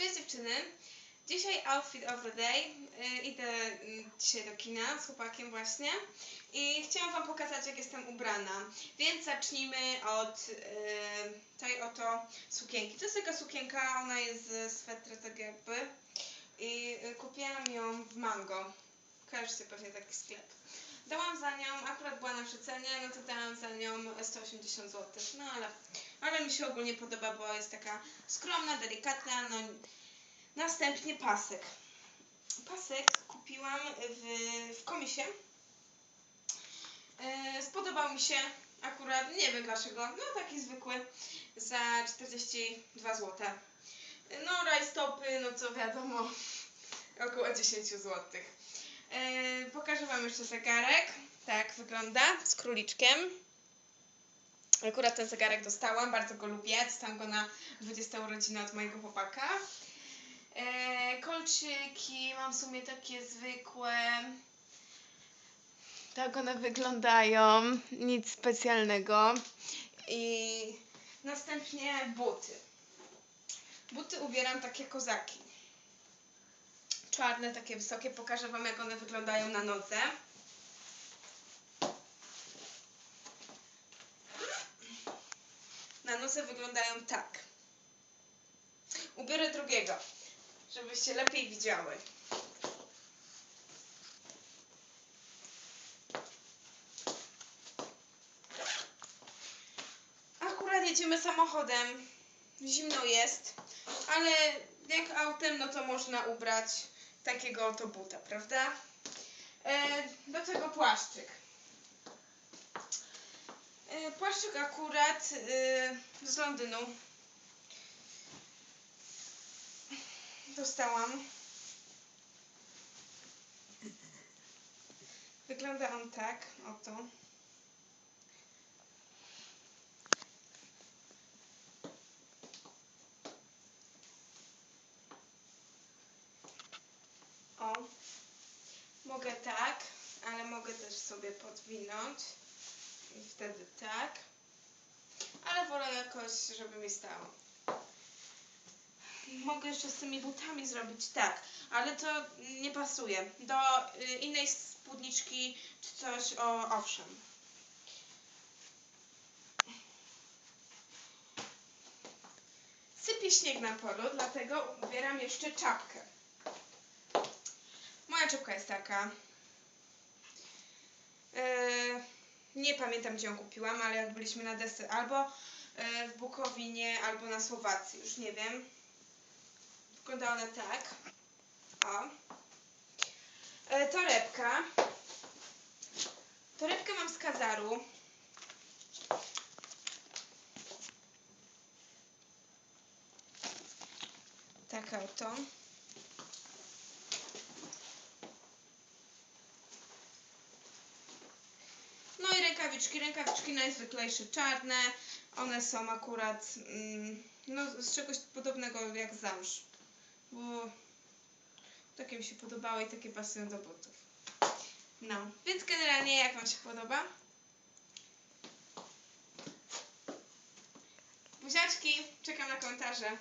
Cześć dziewczyny. Dzisiaj outfit of the day. Yy, idę mm, dzisiaj do kina z chłopakiem właśnie i chciałam Wam pokazać jak jestem ubrana. Więc zacznijmy od yy, tej oto sukienki. To jest taka sukienka, ona jest z swetra tak jakby i kupiłam ją w Mango. Kojarzycie pewnie taki sklep. Dałam za nią, akurat była na przecenie, no to dałam za nią 180 zł. No ale, ale mi się ogólnie podoba, bo jest taka skromna, delikatna, no Następnie pasek. Pasek kupiłam w, w komisie. E, spodobał mi się akurat, nie wiem dlaczego, no taki zwykły, za 42 zł. No rajstopy, no co wiadomo, około 10 zł. E, pokażę Wam jeszcze zegarek. Tak wygląda, z króliczkiem. Akurat ten zegarek dostałam, bardzo go lubię. Dostałam go na 20 urodziny od mojego chłopaka. E, kolczyki mam w sumie takie zwykłe. Tak one wyglądają. Nic specjalnego. I następnie buty. Buty ubieram takie kozaki. Czarne, takie wysokie. Pokażę Wam, jak one wyglądają na nodze. Na nodze wyglądają tak. Ubiorę drugiego, żebyście lepiej widziały. Akurat jedziemy samochodem. Zimno jest, ale jak autem, no to można ubrać takiego oto buta, prawda? E, do tego płaszczyk. E, płaszczyk akurat e, z Londynu. Dostałam. Wygląda on tak, oto. O. Mogę tak, ale mogę też sobie podwinąć. I wtedy tak. Ale wolę jakoś, żeby mi stało. Mogę jeszcze z tymi butami zrobić tak, ale to nie pasuje. Do y, innej spódniczki czy coś, o, owszem. Sypie śnieg na polu, dlatego ubieram jeszcze czapkę. Moja czapka jest taka. Yy, nie pamiętam gdzie ją kupiłam, ale jak byliśmy na desce albo yy, w Bukowinie, albo na Słowacji, już nie wiem. Wygląda ona tak. O. E, torebka. Torebkę mam z kazaru. Taka oto. No i rękawiczki. Rękawiczki najzwyklejsze czarne. One są akurat mm, no, z czegoś podobnego jak zamsz. Bo takie mi się podobały i takie pasują do butów. No, więc generalnie jak Wam się podoba? Buziaczki, czekam na komentarze.